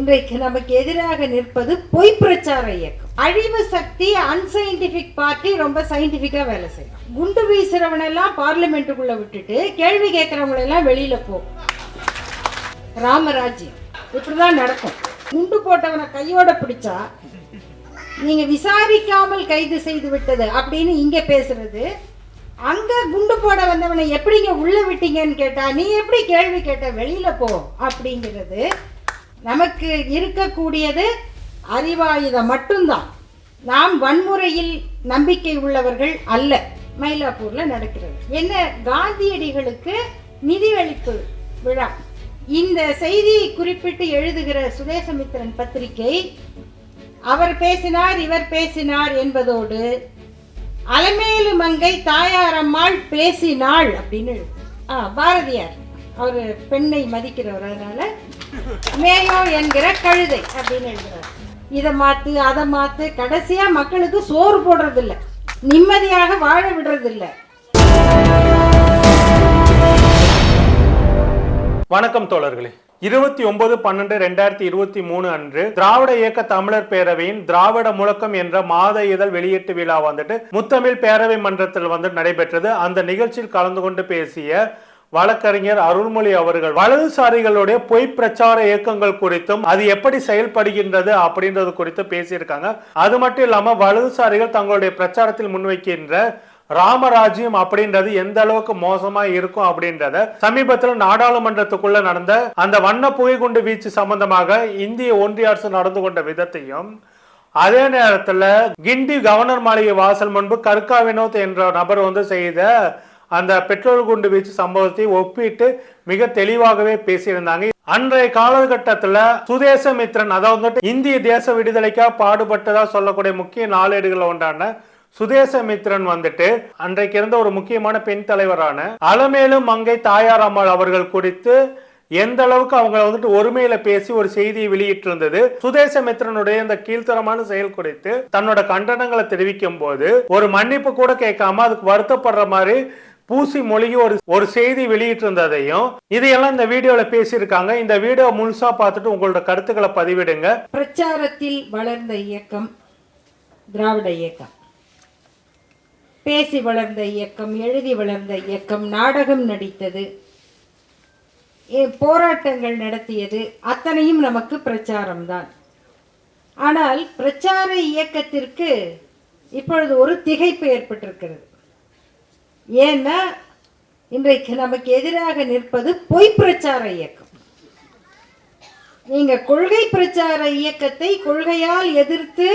இன்றைக்கு நமக்கு எதிராக நிற்பது பொய் பிரச்சார இயக்கம். அழிவு சக்தி அன்சைன்டிபிக் பார்ட்டி ரொம்ப சயின்டிபிக்கா வேலை செய்யும் குண்டு வீசுறவனெல்லாம் பார்லிமெண்ட்டுக்குள்ள விட்டுட்டு கேள்வி கேட்கறவங்களெல்லாம் வெளியில போ. ராமராஜ்யம். இப்படிதான் நடக்கும். குண்டு போட்டவனை கையோட பிடிச்சா நீங்க விசாரிக்காமல் கைது செய்து விட்டது அப்படின்னு இங்க பேசுறது. அங்க குண்டு போட வந்தவனை எப்படிங்க உள்ள விட்டீங்கன்னு கேட்டா நீ எப்படி கேள்வி கேட்ட வெளியில போ அப்படிங்கிறது நமக்கு இருக்கக்கூடியது அறிவாயுதம் மட்டும்தான். நாம் வன்முறையில் நம்பிக்கை உள்ளவர்கள் அல்ல. மயிலாப்பூர்ல நடக்கிறது. என்ன காந்தியடிகளுக்கு நிதி அளிப்பு விழா. இந்த செய்தியை குறிப்பிட்டு எழுதுகிற சுதேசமித்திரன் பத்திரிகை அவர் பேசினார் இவர் பேசினார் என்பதோடு அலமேலு மங்கை தாயாரம்மாள் பேசினாள் அப்படின்னு எழுது. ஆ பாரதியார். அவர் பெண்ணை மதிக்கிறவர் அதனால மேயோ என்கிற கழுதை. அப்படின்னு எழுதுறார். இதை மாத்து அதை மாத்து கடைசியா மக்களுக்கு சோறு போடுறதில்ல. நிம்மதியாக வாழ விடுறதில்ல. வணக்கம் தோழர்களே. இருபத்தி ஒன்பது பன்னெண்டு ரெண்டாயிரத்தி இருபத்தி மூணு அன்று திராவிட இயக்க தமிழர் பேரவையின் திராவிட முழக்கம் என்ற மாத இதழ் வெளியீட்டு விழா வந்துட்டு முத்தமிழ் பேரவை மன்றத்தில் வந்து நடைபெற்றது. அந்த நிகழ்ச்சியில் கலந்து கொண்டு பேசிய வழக்கறிஞர் அருள்மொழி அவர்கள் வலதுசாரிகளுடைய பொய் பிரச்சார இயக்கங்கள் குறித்தும் அது எப்படி செயல்படுகின்றது அப்படின்றது குறித்து பேசியிருக்காங்க. அது மட்டும் இல்லாம வலதுசாரிகள் தங்களுடைய பிரச்சாரத்தில் முன்வைக்கின்ற ராமராஜ்யம் அப்படின்றது எந்த அளவுக்கு மோசமா இருக்கும் அப்படின்றத சமீபத்தில் நாடாளுமன்றத்துக்குள்ள நடந்த அந்த வண்ண புகைக்குண்டு வீச்சு சம்பந்தமாக இந்திய ஒன்றிய அரசு நடந்து கொண்ட விதத்தையும் அதே நேரத்தில் கிண்டி கவர்னர் மாளிகை வாசல் முன்பு கர்கா வினோத் என்ற நபர் வந்து செய்த அந்த பெட்ரோல் குண்டு வீச்சு சம்பவத்தை ஒப்பிட்டு மிக தெளிவாகவே பேசியிருந்தாங்க. அன்றைய காலகட்டத்துல சுதேசமித்ரன் அதாவது வந்துட்டு இந்திய தேச விடுதலைக்காக பாடுபட்டதா சொல்லக்கூடிய முக்கிய நாளேடுகள் ஒன்றான சுதேசமித்ரன் வந்துட்டு அன்றைக்கு இருந்த ஒரு முக்கியமான பெண் தலைவரான அலமேலு மங்கை தாயார் அம்மாள் அவர்கள் குறித்து எந்த அளவுக்கு அவங்களை வந்துட்டு ஒருமையில பேசி ஒரு செய்தியை வெளியிட்டிருந்தது சுதேசமித்ரனுடைய இந்த கீழ்த்தரமான செயல் குறித்து தன்னோட கண்டனங்களை தெரிவிக்கும் போது ஒரு மன்னிப்பு கூட கேட்காம அதுக்கு வருத்தப்படுற மாதிரி பூசி மொழிகி ஒரு ஒரு செய்தி வெளியிட்டிருந்ததையும் இதையெல்லாம் இந்த வீடியோல பேசியிருக்காங்க. இந்த வீடியோ முழுசா பார்த்துட்டு உங்களோட கருத்துக்களை பதிவிடுங்க. பிரச்சாரத்தில் வளர்ந்த இயக்கம் திராவிட இயக்கம். பேசி வளர்ந்த இயக்கம் எழுதி வளர்ந்த இயக்கம் நாடகம் நடித்தது ஏ, போராட்டங்கள் நடத்தியது அத்தனையும் நமக்கு பிரச்சாரம்தான். ஆனால் பிரச்சார இயக்கத்திற்கு இப்பொழுது ஒரு திகைப்பு ஏற்பட்டிருக்கிறது. ஏன்னா இன்றைக்கு நமக்கு எதிராக நிற்பது பொய் பிரச்சார இயக்கம். நீங்க கொள்கை பிரச்சார இயக்கத்தை கொள்கையால் எதிர்த்து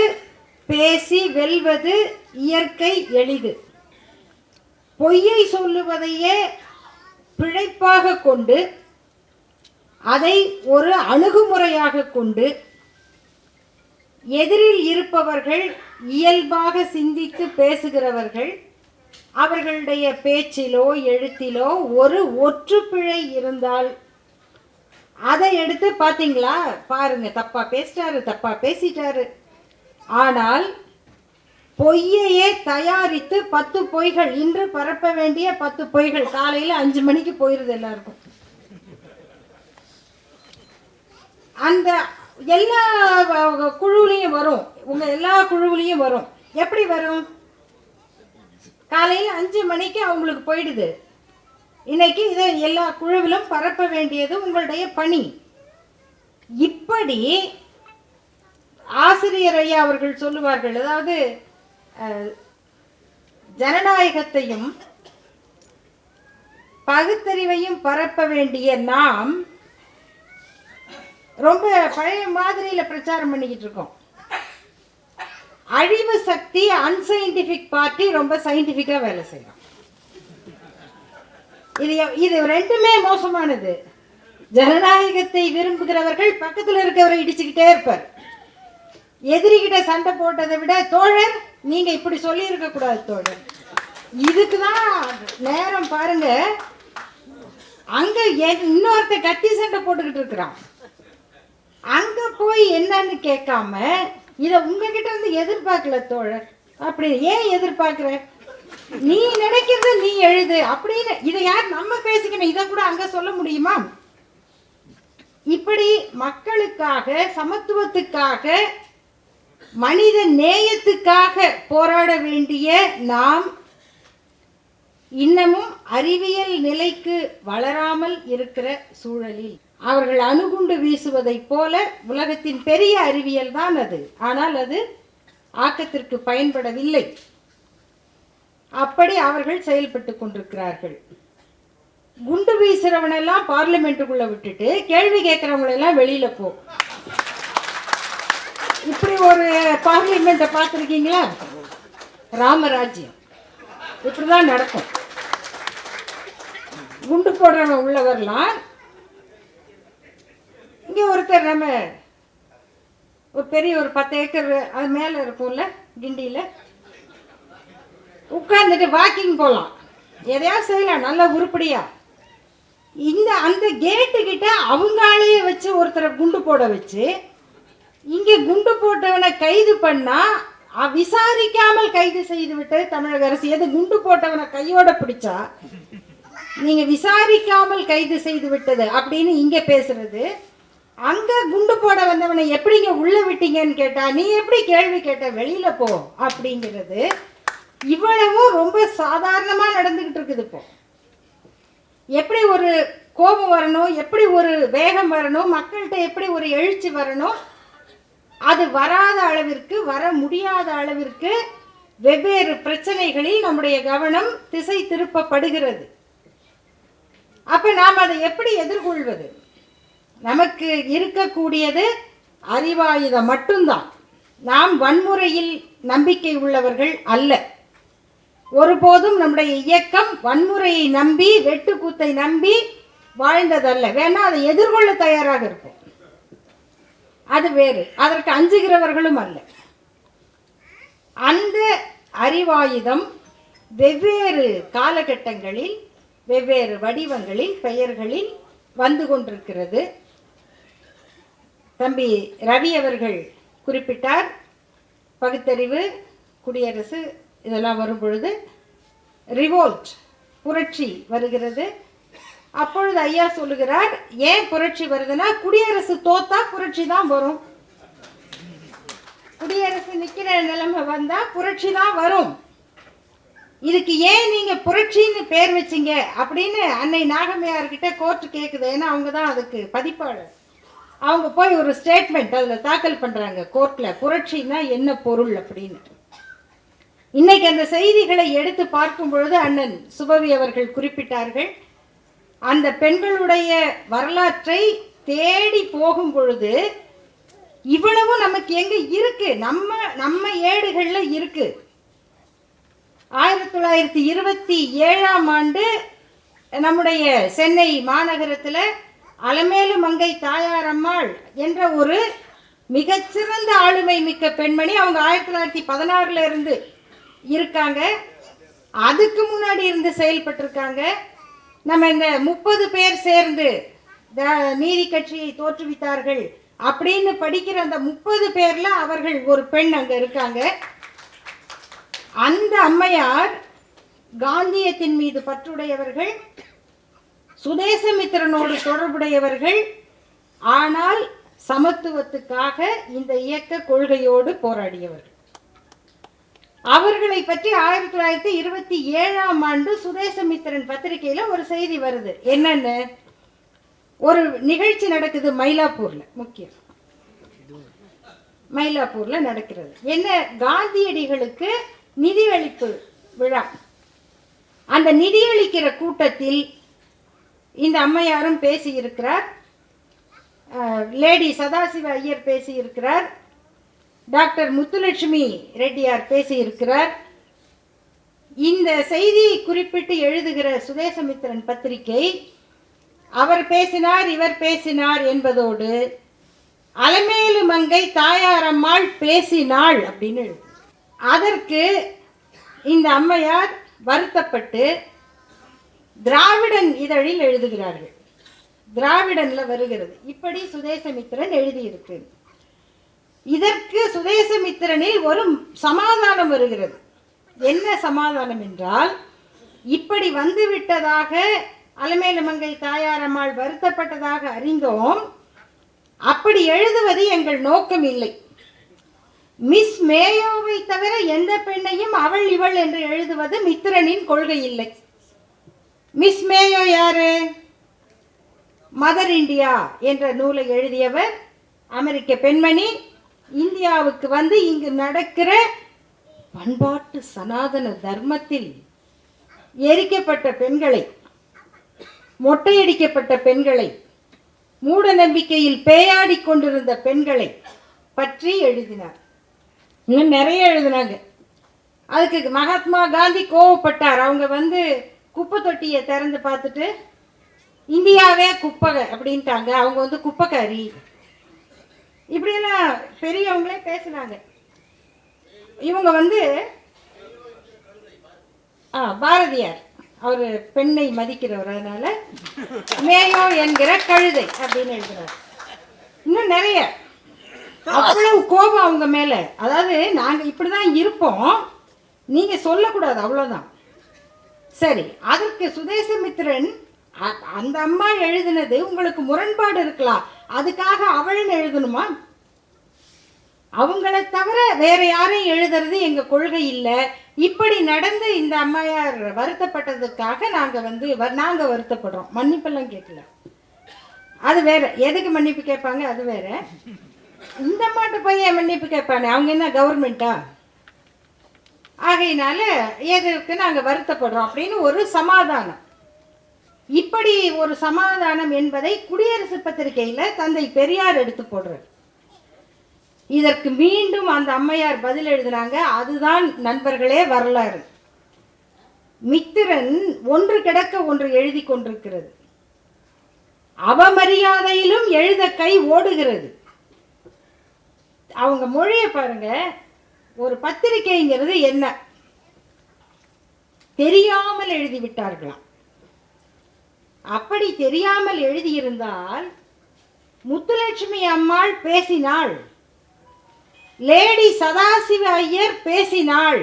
பேசி வெல்வது இயற்கை எளிது. பொய்யை சொல்லுவதையே பிழைப்பாக கொண்டு அதை ஒரு அணுகுமுறையாக கொண்டு எதிரில் இருப்பவர்கள் இயல்பாக சிந்தித்து பேசுகிறவர்கள் அவர்களுடைய பேச்சிலோ எழுத்திலோ ஒரு ஒற்றுப்பிழை இருந்தால் அதை எடுத்து பாத்தீங்களா பாருங்க தப்பா பேசிட்டாரு தப்பா பேசிட்டாரு. ஆனால் பொய்யையே தயாரித்து பத்து பொய்கள் இன்று பரப்ப வேண்டிய பத்து பொய்கள் காலையில அஞ்சு மணிக்கு போயிருது எல்லாருக்கும். அந்த எல்லா குழுவிலையும் வரும். உங்க எல்லா குழுவிலையும் வரும். எப்படி வரும்? காலையில் அஞ்சு மணிக்கு அவங்களுக்கு போயிடுது. இன்னைக்கு இதை எல்லா குழுவிலும் பரப்ப வேண்டியது உங்களுடைய பணி. இப்படி ஆசிரியர் ஐயா அவர்கள் சொல்லுவார்கள் அதாவது ஜனநாயகத்தையும் பகுத்தறிவையும் பரப்ப வேண்டிய நாம் ரொம்ப பழைய மாதிரியில பிரச்சாரம் பண்ணிக்கிட்டு இருக்கோம். அழிவு சக்தி அன்சைன்டிபிக் பார்ட்டி ரொம்ப சயின்டிபிக்கா வேலை செய்யும் இது இது ரெண்டுமே மோசமானது. ஜனநாயகத்தை விரும்புகிறவர்கள் பக்கத்தில் இருக்கவரை இடிச்சுக்கிட்டே இருப்பார். எதிரிகிட்ட சண்டை போட்டதை விட தோழர் நீங்க இப்படி சொல்லி இருக்க கூடாது தோழர். இதுக்கு தான் நேரம் பாருங்க. அங்க எ- இன்னொருத்த கத்தி சண்டை போட்டுக்கிட்டு இருக்கிறான். அங்க போய் என்னன்னு கேட்காம இதை உங்ககிட்ட இருந்து எதிர்பார்க்கல தோழர். அப்படி ஏன் எதிர்பார்க்குற? நீ நினைக்கிறத நீ எழுது அப்படின்னு இதை யார் நம்ம பேசிக்கணும்? இதை கூட அங்க சொல்ல முடியுமா? இப்படி மக்களுக்காக சமத்துவத்துக்காக மனித நேயத்துக்காக போராட வேண்டிய நாம் இன்னமும் அறிவியல் நிலைக்கு வளராமல் இருக்கிற சூழலில். அவர்கள் அணுகுண்டு வீசுவதைப் போல உலகத்தின் பெரிய அறிவியல் தான் அது. ஆனால் அது ஆக்கத்திற்கு பயன்படவில்லை. அப்படி அவர்கள் செயல்பட்டு கொண்டிருக்கிறார்கள். குண்டு வீசுறவனெல்லாம் பார்லிமெண்ட்டுக்குள்ளே விட்டுட்டு கேள்வி கேட்குறவங்களெல்லாம் வெளியில் போ. இப்படி ஒரு பார்லிமெண்ட்டை பார்த்துருக்கீங்களா? ராமராஜ்யம். இப்படிதான் நடக்கும். குண்டு போடுறவன் உள்ள வரலாம் இங்கே ஒருத்தர் நம்ம ஒரு பெரிய ஒரு பத்து ஏக்கர் அது மேலே இருக்கும்ல கிண்டியில். உட்காந்துட்டு வாக்கிங் போகலாம் எதையாவது செய்யலாம் நல்ல உருப்படியா. இந்த அந்த கேட்டு கிட்ட அவங்களையே வச்சு ஒருத்தரை குண்டு போட வச்சு இங்கே குண்டு போட்டவனை கைது பண்ணா விசாரிக்காமல் கைது செய்து விட்டது தமிழக அரசு. எது குண்டு போட்டவனை கையோட பிடிச்சா நீங்கள் விசாரிக்காமல் கைது செய்து விட்டது அப்படின்னு இங்கே பேசுறது. அங்க குண்டு போட வந்தவனை எப்படிங்க உள்ள விட்டீங்கன்னு கேட்டா நீ எப்படி கேள்வி கேட்ட வெளியில போ அப்படிங்கிறது இவ்வளவும் ரொம்ப சாதாரணமா நடந்துகிட்டு இருக்குது இப்போ. எப்படி ஒரு கோபம் வரணும் எப்படி ஒரு வேகம் வரணும் மக்கள்கிட்ட எப்படி ஒரு எழுச்சி வரணும் அது வராத அளவிற்கு வர முடியாத அளவிற்கு வெவ்வேறு பிரச்சனைகளில் நம்முடைய கவனம் திசை திருப்பப்படுகிறது. அப்ப நாம் அதை எப்படி எதிர்கொள்வது? நமக்கு இருக்கக்கூடியது அறிவாயுதம் மட்டும்தான். நாம் வன்முறையில் நம்பிக்கை உள்ளவர்கள் அல்ல. ஒருபோதும் நம்முடைய இயக்கம் வன்முறையை நம்பி வெட்டுக்கூத்தை நம்பி வாழ்ந்ததல்ல. வேணா அதை எதிர்கொள்ள தயாராக இருக்கும் அது வேறு. அதற்கு அஞ்சுகிறவர்களும் அல்ல. அந்த அறிவாயுதம் வெவ்வேறு காலகட்டங்களில் வெவ்வேறு வடிவங்களில் பெயர்களில் வந்து கொண்டிருக்கிறது. தம்பி ரவி அவர்கள் குறிப்பிட்டார். பகுத்தறிவு குடியரசு இதெல்லாம் வரும் பொழுது ரிவோல்ட் புரட்சி வருகிறது. அப்பொழுது ஐயா சொல்லுகிறார் ஏன் புரட்சி வருதுன்னா குடியரசு தோத்தா புரட்சி தான் வரும். குடியரசு நிற்கிற நிலைமை வந்தா புரட்சி தான் வரும். இதுக்கு ஏன் நீங்க புரட்சின்னு பேர் வச்சீங்க? அப்படின்னு அன்னை நாகம்மையார்கிட்ட கோர்ட் கேட்குது ஏன்னா அவங்க தான் அதுக்கு பதிப்பாளர். அவங்க போய் ஒரு ஸ்டேட்மெண்ட் அதில் தாக்கல் பண்ணுறாங்க கோர்ட்டில் புரட்சின்னா என்ன பொருள் அப்படின்னு. இன்னைக்கு அந்த செய்திகளை எடுத்து பார்க்கும் பொழுது அண்ணன் சுபவி அவர்கள் குறிப்பிட்டார்கள் அந்த பெண்களுடைய வரலாற்றை தேடி போகும் பொழுது இவ்வளவும் நமக்கு எங்க இருக்கு? நம்ம நம்ம ஏடுகள்ல இருக்கு. ஆயிரத்தி தொள்ளாயிரத்தி இருபத்தி ஏழாம் ஆண்டு நம்முடைய சென்னை மாநகரத்தில் அலமேலு மங்கை தாயாரம்மாள் என்ற ஒரு மிகச்சிறந்த ஆளுமை மிக்க பெண்மணி அவங்க ஆயிரத்தி தொள்ளாயிரத்தி பதினாறுல இருந்து இருக்காங்க. அதுக்கு முன்னாடி இருந்து செயல்பட்டிருக்காங்க. நம்ம இந்த முப்பது பேர் சேர்ந்து த- நீதி கட்சியை தோற்றுவித்தார்கள் அப்படின்னு படிக்கிற அந்த முப்பது பேர்ல அவர்கள் ஒரு பெண் அங்க இருக்காங்க. அந்த அம்மையார் காந்தியத்தின் மீது பற்றுடையவர்கள். சுதேசமித்திரனோடு தொடர்புடையவர்கள். ஆனால் சமத்துவத்துக்காக இந்த இயக்க கொள்கையோடு போராடியவர்கள். அவர்களை பற்றி ஆயிரத்தி தொள்ளாயிரத்தி இருபத்தி ஏழாம் ஆண்டு சுதேசமித்திரன் பத்திரிகையில ஒரு செய்தி வருது. என்னன்னு? ஒரு நிகழ்ச்சி நடக்குது மயிலாப்பூர்ல முக்கியம். மயிலாப்பூர்ல நடக்கிறது. என்ன? காந்தியடிகளுக்கு நிதியளிப்பு விழா. அந்த நிதியளிக்கிற கூட்டத்தில் இந்த அம்மையாரும் பேசியிருக்கிறார். லேடி சதாசிவ ஐயர் பேசியிருக்கிறார். டாக்டர் முத்துலட்சுமி ரெட்டியார் பேசியிருக்கிறார். இந்த செய்தியை குறிப்பிட்டு எழுதுகிற சுதேசமித்திரன் பத்திரிகை அவர் பேசினார் இவர் பேசினார் என்பதோடு அலமேலு மங்கை தாயாரம்மாள் பேசினாள் அப்படின்னு எழுது அதற்கு இந்த அம்மையார் வருத்தப்பட்டு திராவிடன் இதழில் எழுதுகிறார்கள். திராவிடன்ல வருகிறது. இப்படி சுதேசமித்திரன் எழுதியிருக்கு இதற்கு சுதேசமித்திரனில் ஒரு சமாதானம் வருகிறது. என்ன சமாதானம் என்றால் இப்படி வந்துவிட்டதாக அலமேலுமங்கை தாயாரம்மாள் வருத்தப்பட்டதாக அறிந்தோம். அப்படி எழுதுவது எங்கள் நோக்கம் இல்லை. மிஸ் மேயோவை தவிர எந்த பெண்ணையும் அவள் இவள் என்று எழுதுவது மித்திரனின் கொள்கை இல்லை மிஸ் மேயோ யாரு? மதர் இந்தியா என்ற நூலை எழுதியவர் அமெரிக்க பெண்மணி. இந்தியாவுக்கு வந்து இங்கு நடக்கிற பண்பாட்டு சனாதன தர்மத்தில் எரிக்கப்பட்ட பெண்களை மொட்டையடிக்கப்பட்ட பெண்களை மூட நம்பிக்கையில் பேயாடிக் கொண்டிருந்த பெண்களை பற்றி எழுதினார். இன்னும் நிறைய எழுதினாங்க. அதுக்கு மகாத்மா காந்தி கோவப்பட்டார். அவங்க வந்து குப்பை தொட்டியை திறந்து பார்த்துட்டு இந்தியாவே குப்பை அப்படின்ட்டாங்க. அவங்க வந்து குப்பைக்காரி. இப்படியெல்லாம் பெரியவங்களே பேசுனாங்க இவங்க வந்து ஆ பாரதியார். அவர் பெண்ணை மதிக்கிறவர். அதனால மேயோ என்கிற கழுதை அப்படின்னு எழுதுறாரு. இன்னும் நிறைய. அவ்வளவு கோபம் அவங்க மேல. அதாவது நாங்க இப்படிதான் இருப்போம். நீங்க சொல்லக்கூடாது அவ்வளவுதான். சரி அதற்கு சுதேசமித்திரன் அந்த அம்மா எழுதினது உங்களுக்கு முரண்பாடு இருக்கலாம் அதுக்காக அவள்னு எழுதணுமா? அவங்கள தவிர வேற யாரையும் எழுதுறது எங்க கொள்கை இல்லை. இப்படி நடந்து இந்த அம்மையார் வருத்தப்பட்டதுக்காக நாங்க வந்து வ- நாங்க வருத்தப்படுறோம். மன்னிப்பெல்லாம் கேட்கல. அது வேற. எதுக்கு மன்னிப்பு கேட்பாங்க? அது வேற. இந்த அம்மாட்ட போய் மன்னிப்பு கேட்பானே? அவங்க என்ன கவர்மெண்ட்டா ஆகையினால எதுக்கு நாங்கள் வருத்தப்படுறோம் அப்படின்னு ஒரு சமாதானம். இப்படி ஒரு சமாதானம் என்பதை குடியரசு பத்திரிகையில் தந்தை பெரியார் எடுத்து போடுறார். இதற்கு மீண்டும் அந்த அம்மையார் பதில் எழுதினாங்க அதுதான் நண்பர்களே வரலாறு. மித்திரன் ஒன்று கிடக்க ஒன்று எழுதி கொண்டிருக்கிறது. அவமரியாதையிலும் எழுத கை ஓடுகிறது. அவங்க மொழியை பாருங்க ஒரு பத்திரிகைங்கிறது என்ன? தெரியாமல் எழுதி விட்டார்களாம். அப்படி தெரியாமல் எழுதியிருந்தால் முத்துலட்சுமி அம்மாள் பேசினாள். லேடி சதாசிவ ஐயர் பேசினாள்.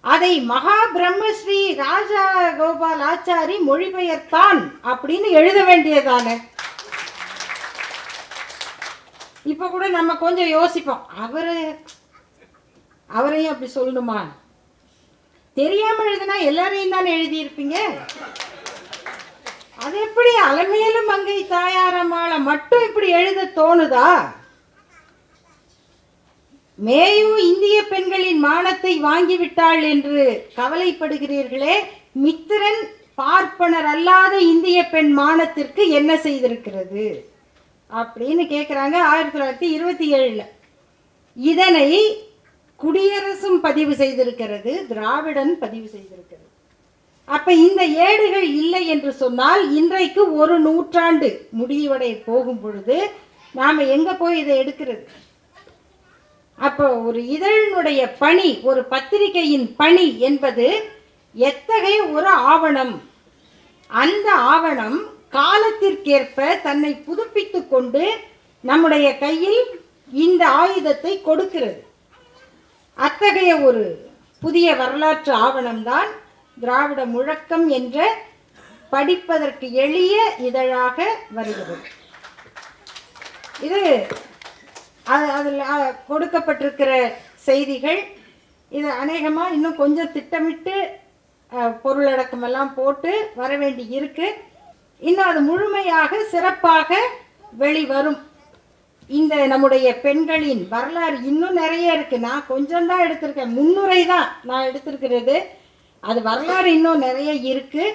அதை மகா பிரம்மஸ்ரீ ராஜா கோபால் ஆச்சாரி மொழிபெயர்த்தான் அப்படின்னு எழுத வேண்டியதானே இப்ப கூட நம்ம கொஞ்சம் யோசிப்போம். அவரு அவரையும் அப்படி சொல்லணுமா? தெரியாம எழுதுனா எல்லாரையும் தானே எழுதியிருப்பீங்க? அது எப்படி அலமேலு மங்கை தாயாரம்மாள மட்டும் இப்படி எழுத தோணுதா? மேயு இந்திய பெண்களின் மானத்தை வாங்கிவிட்டாள் என்று கவலைப்படுகிறீர்களே? மித்திரன் பார்ப்பனர் அல்லாத இந்திய பெண் மானத்திற்கு என்ன செய்திருக்கிறது? அப்படின்னு கேட்குறாங்க ஆயிரத்தி தொள்ளாயிரத்தி இருபத்தி ஏழில். இதனை குடியரசும் பதிவு செய்திருக்கிறது திராவிடன் பதிவு செய்திருக்கிறது. அப்ப இந்த ஏடுகள் இல்லை என்று சொன்னால் இன்றைக்கு ஒரு நூற்றாண்டு முடிவடைய போகும் பொழுது நாம எங்க போய் இதை எடுக்கிறது? அப்போ ஒரு இதழினுடைய பணி ஒரு பத்திரிகையின் பணி என்பது எத்தகைய ஒரு ஆவணம்? அந்த ஆவணம் காலத்திற்கேற்ப தன்னை புதுப்பித்து கொண்டு நம்முடைய கையில் இந்த ஆயுதத்தை கொடுக்கிறது. அத்தகைய ஒரு புதிய வரலாற்று ஆவணம்தான் திராவிட முழக்கம் என்ற படிப்பதற்கு எளிய இதழாக வருகிறது. இது அது அதில் கொடுக்கப்பட்டிருக்கிற செய்திகள். இது அநேகமாக இன்னும் கொஞ்சம் திட்டமிட்டு பொருளடக்கமெல்லாம் போட்டு வர வேண்டி இருக்குது இன்னும் அது முழுமையாக சிறப்பாக வெளிவரும். இந்த நம்முடைய பெண்களின் வரலாறு இன்னும் நிறைய இருக்கு. நான் கொஞ்சம் தான் எடுத்திருக்கேன். முன்னுரை தான் நான் எடுத்திருக்கிறது. அது வரலாறு இன்னும் நிறைய இருக்கு.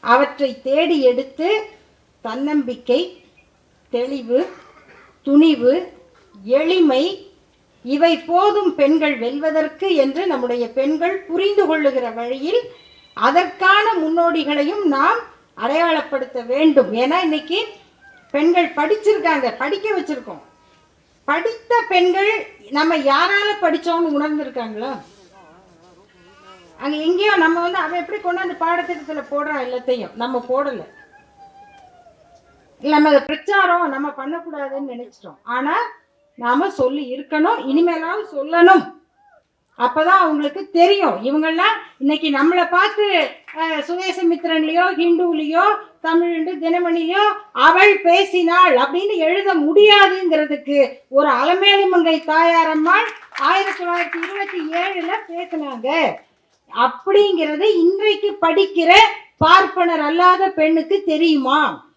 அவற்றை தேடி எடுத்து தன்னம்பிக்கை தெளிவு துணிவு எளிமை இவை போதும் பெண்கள் வெல்வதற்கு என்று நம்முடைய பெண்கள் புரிந்து கொள்ளுகிற வழியில் அதற்கான முன்னோடிகளையும் நாம் அடையாளப்படுத்த வேண்டும். ஏன்னா இன்னைக்கு பெண்கள் படிச்சிருக்காங்க. படிக்க வச்சிருக்கோம். படித்த பெண்கள் நம்ம யாரால படித்தோம்னு உணர்ந்திருக்காங்களா? அங்கே எங்கேயோ நம்ம வந்து அவன் எப்படி கொண்டாந்து பாடத்திட்டத்தில் போடுறான் எல்லாத்தையும்? நம்ம போடலை. நம்ம அதை பிரச்சாரம் நம்ம பண்ணக்கூடாதுன்னு நினைச்சிட்டோம். ஆனால் நாம் சொல்லி இருக்கணும் இனிமேலாவது சொல்லணும். அப்போதான் அவங்களுக்கு தெரியும். இவங்கெல்லாம் இன்னைக்கு நம்மளை பார்த்து அஹ், சுதேசமித்திரன்லயோ ஹிந்துலயோ தமிழ் தினமணிலயோ அவள் பேசினாள் அப்படின்னு எழுத முடியாதுங்கிறதுக்கு ஒரு அலமேலுமங்கை தாயாரம்மாள் ஆயிரத்தி தொள்ளாயிரத்தி இருபத்தி ஏழில் பேசினாங்க. அப்படிங்கிறது இன்றைக்கு படிக்கிற பார்ப்பனர் அல்லாத பெண்ணுக்கு தெரியுமா?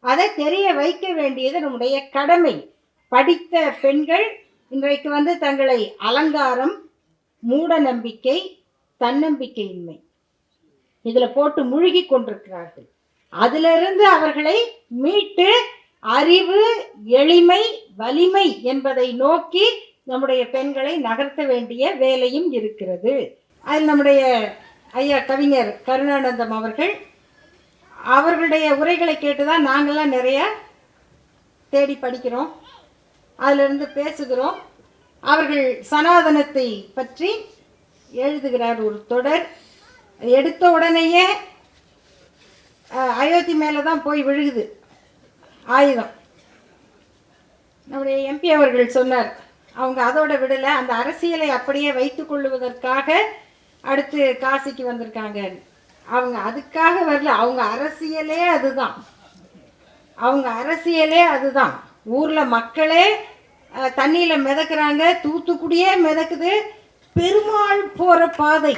அதை தெரிய வைக்க வேண்டியது நம்முடைய கடமை. படித்த பெண்கள் இன்றைக்கு வந்து தங்களை அலங்காரம் மூட நம்பிக்கை தன்னம்பிக்கையின்மை. இதுல போட்டு முழுகி கொண்டிருக்கிறார்கள். அதிலிருந்து அவர்களை மீட்டு அறிவு எளிமை வலிமை என்பதை நோக்கி நம்முடைய பெண்களை நகர்த்த வேண்டிய வேலையும் இருக்கிறது. அதில் நம்முடைய ஐயா கவிஞர் கருணானந்தம் அவர்கள் அவர்களுடைய உரைகளை கேட்டு தான் நாங்கள்லாம் நிறைய தேடி படிக்கிறோம். அதிலிருந்து பேசுகிறோம். அவர்கள் சனாதனத்தை பற்றி எழுதுகிறார் ஒரு தொடர். எடுத்த உடனேயே அயோத்தி மேலே தான் போய் விழுகுது. ஆயுதம். நம்முடைய எம்பி அவர்கள் சொன்னார் அவங்க அதோட விடலை அந்த அரசியலை அப்படியே வைத்து கொள்ளுவதற்காக அடுத்து காசிக்கு வந்திருக்காங்க. அவங்க அதுக்காக வரல அவங்க அரசியலே அதுதான். அவங்க அரசியலே அதுதான். ஊரில் மக்களே தண்ணியில் மிதக்குறாங்க தூத்துக்குடியே மிதக்குது. பெருமாள் போகிற பாதை.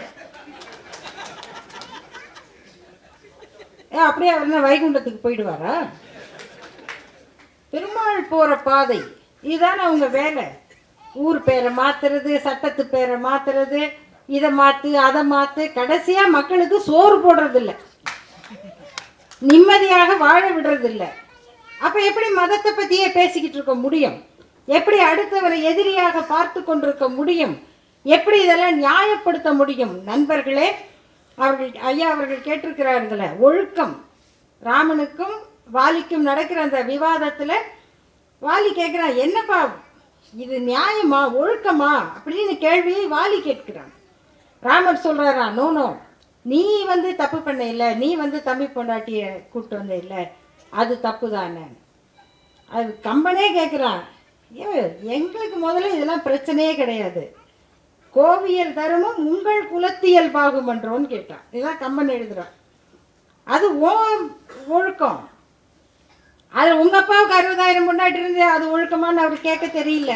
ஏ அப்படியே அவர் என்ன வைகுண்டத்துக்கு போயிடுவாரா? பெருமாள் போகிற பாதை. இதுதானே அவங்க வேலை. ஊர் பேரை மாத்துறது சட்டத்து பேரை மாத்துறது இதை மாற்று அதை மாற்று கடைசியாக மக்களுக்கு சோறு போடுறதில்ல. நிம்மதியாக வாழ விடுறதில்லை. அப்போ எப்படி மதத்தை பற்றியே பேசிக்கிட்டு இருக்க முடியும்? எப்படி அடுத்தவரை எதிரியாக பார்த்து கொண்டிருக்க முடியும்? எப்படி இதெல்லாம் நியாயப்படுத்த முடியும்? நண்பர்களே அவர்கள் ஐயா அவர்கள் கேட்டிருக்கிறார்களே ஒழுக்கம். ராமனுக்கும் வாலிக்கும் நடக்கிற அந்த விவாதத்தில் வாலி கேட்குறான் என்னப்பா இது நியாயமா ஒழுக்கமா? அப்படின்னு கேள்வியை வாலி கேட்கிறான். ராமர் சொல்கிறாரா நோ நோ நீ வந்து தப்பு பண்ண இல்லை நீ வந்து தம்பி பொண்டாட்டியை கூப்பிட்டு வந்த இல்லை அது தப்பு தானே அது கம்பனே கேட்குறான். எங்களுக்கு முதல்ல இதெல்லாம் பிரச்சனையே கிடையாது. கோவியல் தருணம் உங்கள் குலத்தியல் பாகுமன்றோன்னு கேட்டான். இதெல்லாம் கம்பன் எழுதுறான். அது ஓ ஒழுக்கம். அது உங்க அப்பாவுக்கு அறுபதாயிரம் பொண்டாட்டி இருந்து அது ஒழுக்கமான்னு அவர் கேட்க தெரியல.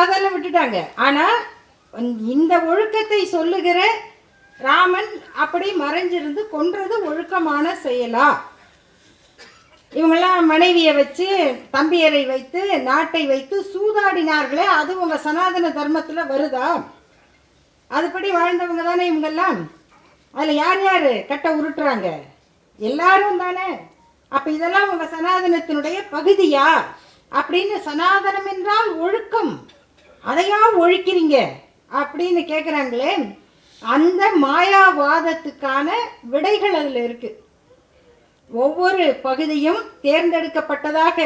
அதெல்லாம் விட்டுட்டாங்க. ஆனா இந்த ஒழுக்கத்தை சொல்லுகிற ராமன் அப்படி மறைஞ்சிருந்து கொன்றது ஒழுக்கமான செயலா? இவங்கெல்லாம் மனைவியை வச்சு தம்பியரை வைத்து நாட்டை வைத்து சூதாடினார்களே அது உங்கள் சனாதன தர்மத்தில் வருதா? அதுபடி வாழ்ந்தவங்க தானே இவங்கெல்லாம்? அதில் யார் யார் கட்டை உருட்டுறாங்க? எல்லாரும் தானே. அப்போ இதெல்லாம் உங்கள் சனாதனத்தினுடைய பகுதியா? அப்படின்னு சனாதனம் என்றால் ஒழுக்கம். அதையா ஒழிக்கிறீங்க? அப்படின்னு கேட்குறாங்களே அந்த மாயாவாதத்துக்கான விடைகள் அதில் இருக்குது ஒவ்வொரு பகுதியும் தேர்ந்தெடுக்கப்பட்டதாக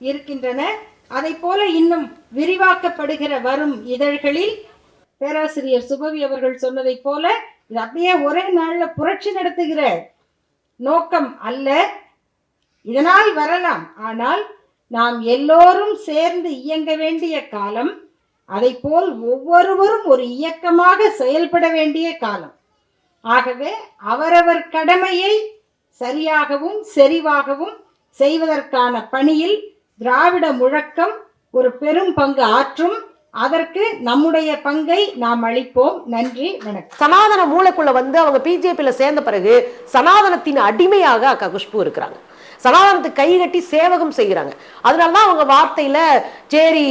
இருக்கின்றன. அதை போல இன்னும் விரிவாக்கப்படுகிற வரும் இதழ்களில் பேராசிரியர் சுபவி அவர்கள் சொன்னதைப் போல இது அப்படியே ஒரே நாளில் புரட்சி நடத்துகிற நோக்கம் அல்ல. இதனால் வரலாம். ஆனால் நாம் எல்லோரும் சேர்ந்து இயங்க வேண்டிய காலம் அதைப்போல் ஒவ்வொருவரும் ஒரு இயக்கமாக செயல்பட வேண்டிய காலம். ஆகவே அவரவர் கடமையை சரியாகவும் செறிவாகவும் செய்வதற்கான பணியில் திராவிட முழக்கம் ஒரு பெரும் பங்கு ஆற்றும். அதற்கு நம்முடைய பங்கை நாம் அளிப்போம். நன்றி வணக்கம். சனாதன மூளைக்குள்ள வந்து அவங்க பிஜேபியில சேர்ந்த பிறகு சனாதனத்தின் அடிமையாக அக்கா குஷ்பு இருக்கிறாங்க. சனாதனத்துக்கு கை கட்டி சேவகம் செய்கிறாங்க. அதனால தான் அவங்க வார்த்தையில சேரி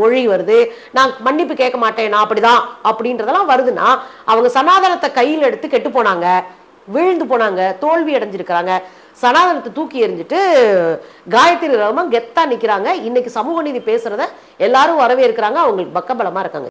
மொழி வருது. நான் மன்னிப்பு கேட்க மாட்டேன் நான் அப்படிதான் அப்படின்றதெல்லாம் வருதுன்னா அவங்க சனாதனத்தை கையில் எடுத்து கெட்டு போனாங்க. விழுந்து போனாங்க தோல்வி அடைஞ்சிருக்கிறாங்க. சனாதனத்தை தூக்கி எறிஞ்சிட்டு காயத்ரி ரமன் கெத்தா நிக்கிறாங்க. இன்னைக்கு சமூக நீதி பேசுறத எல்லாரும் வரவேற்கிறாங்க. அவங்களுக்கு பக்கபலமா இருக்காங்க.